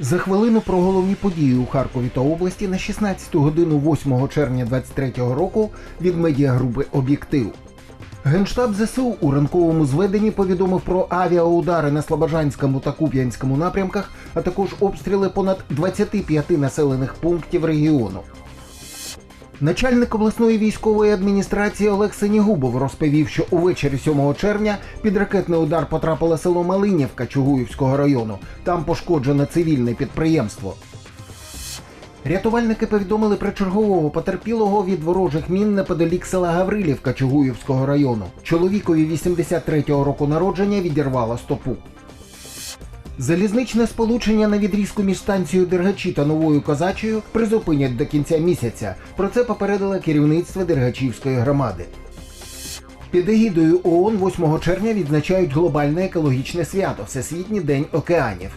За хвилину про головні події у Харкові та області на 16 годину 8 червня 2023 року від медіагрупи Об'єктив. Генштаб ЗСУ у ранковому зведенні повідомив про авіаудари на Слобожанському та Куп'янському напрямках, а також обстріли понад 25 населених пунктів регіону. Начальник обласної військової адміністрації Олег Синігубов розповів, що увечері 7 червня під ракетний удар потрапило село Малинівка Чугуївського району. Там пошкоджено цивільне підприємство. Рятувальники повідомили про чергового потерпілого від ворожих мін неподалік села Гаврилівка Чугуївського району. Чоловікові 83-го року народження відірвало стопу. Залізничне сполучення на відрізку між станцією Дергачі та Новою Козачею призупинять до кінця місяця. Про це попередило керівництво Дергачівської громади. Під егідою ООН 8 червня відзначають глобальне екологічне свято Всесвітній день океанів.